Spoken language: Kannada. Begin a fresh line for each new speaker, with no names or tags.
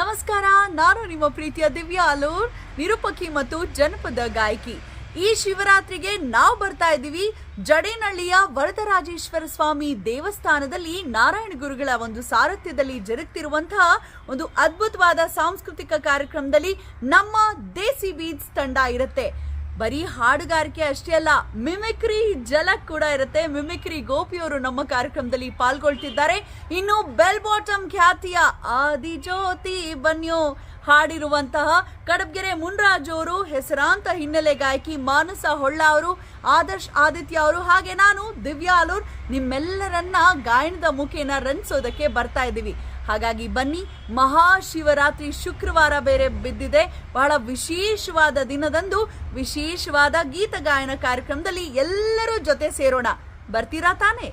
ನಮಸ್ಕಾರ, ನಾನು ನಿಮ್ಮ ಪ್ರೀತಿಯ ದಿವ್ಯಾ ಅಲೂರ್, ನಿರೂಪಕಿ ಮತ್ತು ಜನಪದ ಗಾಯಕಿ. ಈ ಶಿವರಾತ್ರಿಗೆ ನಾವು ಬರ್ತಾ ಇದ್ದೀವಿ. ಜಡೇನಹಳ್ಳಿಯ ವರದರಾಜೇಶ್ವರ ಸ್ವಾಮಿ ದೇವಸ್ಥಾನದಲ್ಲಿ ನಾರಾಯಣ ಗುರುಗಳ ಒಂದು ಸಾರಥ್ಯದಲ್ಲಿ ಜರುಗ್ತಿರುವಂತಹ ಒಂದು ಅದ್ಭುತವಾದ ಸಾಂಸ್ಕೃತಿಕ ಕಾರ್ಯಕ್ರಮದಲ್ಲಿ ನಮ್ಮ ದೇಸಿ ಬೀಚ್ ತಂಡ ಇರುತ್ತೆ. ಬರೀ ಹಾಡುಗಾರಿಕೆ ಅಷ್ಟೇ ಅಲ್ಲ, ಮಿಮಿಕ್ರಿ ಜಲಕ್ ಕೂಡ ಇರುತ್ತೆ. ಮಿಮಿಕ್ರಿ ಗೋಪಿಯವರು ನಮ್ಮ ಕಾರ್ಯಕ್ರಮದಲ್ಲಿ ಪಾಲ್ಗೊಳ್ತಿದ್ದಾರೆ. ಇನ್ನು ಬೆಲ್ ಬಾಟಮ್ ಖ್ಯಾತಿಯ ಆದಿಜ್ಯೋತಿ ಬನ್ಯೋ ಹಾಡಿರುವಂತಹ ಕಡಬ್ಗೆರೆ ಮುನ್ರಾಜ್ ಅವರು, ಹೆಸರಾಂತ ಹಿನ್ನೆಲೆ ಗಾಯಕಿ ಮಾನಸ ಹೊಳ್ಳ ಅವರು, ಆದರ್ಶ್ ಆದಿತ್ಯ ಅವರು, ಹಾಗೆ ನಾನು ದಿವ್ಯಾ ಅಲೂರ್ ನಿಮ್ಮೆಲ್ಲರನ್ನ ಗಾಯನದ ಮುಖೇನ ರಂಜಿಸೋದಕ್ಕೆ ಬರ್ತಾ ಇದ್ದೀವಿ. ಹಾಗಾಗಿ ಬನ್ನಿ, ಮಹಾಶಿವರಾತ್ರಿ ಶುಕ್ರವಾರ ಬೇರೆ ಬಿದ್ದಿದೆ. ಬಹಳ ವಿಶೇಷವಾದ ದಿನದಂದು ವಿಶೇಷವಾದ ಗೀತ ಗಾಯನ ಕಾರ್ಯಕ್ರಮದಲ್ಲಿ ಎಲ್ಲರೂ ಜೊತೆ ಸೇರೋಣ. ಬರ್ತೀರಾ ತಾನೇ?